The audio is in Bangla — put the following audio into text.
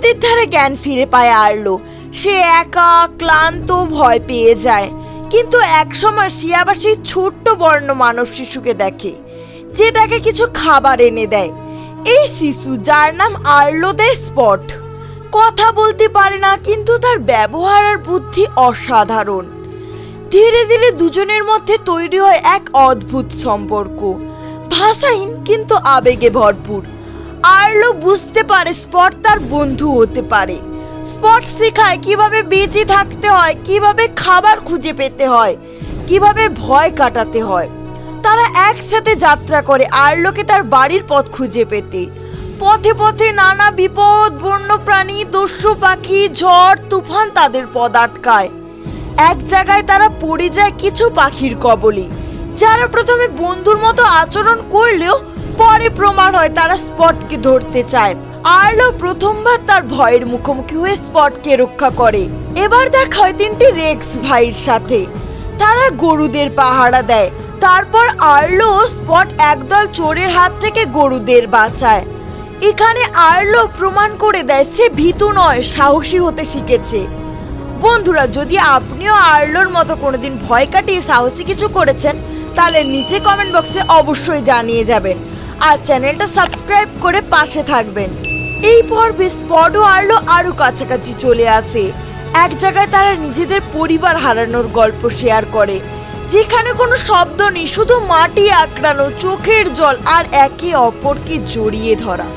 নদীর ধারে জ্ঞান ফিরে পায় আরলো। সে একা, ক্লান্ত, ভয় পেয়ে যায়। কিন্তু একসময় সে আবার সেই ছোট্ট বর্ণ মানব শিশুকে দেখে, যে তাকে কিছু খাবার এনে দেয়। এই শিশু, যার নাম আর্লো দে স্পট। কথা বলতে পারে না, কিন্তু তার ব্যবহার আর বুদ্ধি অসাধারণ। ধীরে ধীরে দুজনের মধ্যে তৈরি হয় এক অদ্ভুত সম্পর্ক। ভাষাহীন, কিন্তু আবেগে ভরপুর। আর্লো বুঝতে পারে স্পট তার বন্ধু হতে পারে। স্পট শেখায় কীভাবে বেঁচে থাকতে হয়, কীভাবে খাবার খুঁজে পেতে হয়, কীভাবে ভয় কাটাতে হয়। তারা একসাথে যাত্রা করে আর্লোকে তার বাড়ির পথ খুঁজে পেতে। পথে পথে নানা বিপদ বন্য প্রাণী দস্যু পাখি, ঝড়, তুফান তাদের পদ আটকায়। এক জায়গায় তারা পড়ে যায় কিছু পাখির কবলে, যারা প্রথমে বন্ধুর মতো আচরণ করলেও পরে প্রমাণ হয় তারা স্পটকে ধরতে চায়। আর্লো প্রথমবার তার ভয়ের মুখোমুখি হয়ে স্পটকে রক্ষা করে। এবার দেখা হয় তিনটি রেক্স ভাইয়ের সাথে। তারা গরুদের পাহারা দেয়। তারপর আর্লো স্পট একদল চোরের হাত থেকে গরুদের বাঁচায়। এখানে আর্লো প্রমাণ করে দেয় সে ভীতু নয়, সাহসী হতে শিখেছে। বন্ধুরা, যদি আপনিও আর্লোর মতো কোনোদিন ভয় কাটিয়ে সাহসী কিছু করেছেন, তাহলে নিচে কমেন্ট বক্সে অবশ্যই জানিয়ে যাবেন। আর চ্যানেলটা সাবস্ক্রাইব করে পাশে থাকবেন। এই পর্বে স্পট ও আর্লো আরও কাছাকাছি চলে আসে। এক জায়গায় তারা নিজেদের পরিবার হারানোর গল্প শেয়ার করে, যেখানে কোনো শব্দ নেই, শুধু মাটি আঁকড়ানো, চোখের জল আর একে অপরকে জড়িয়ে ধরা।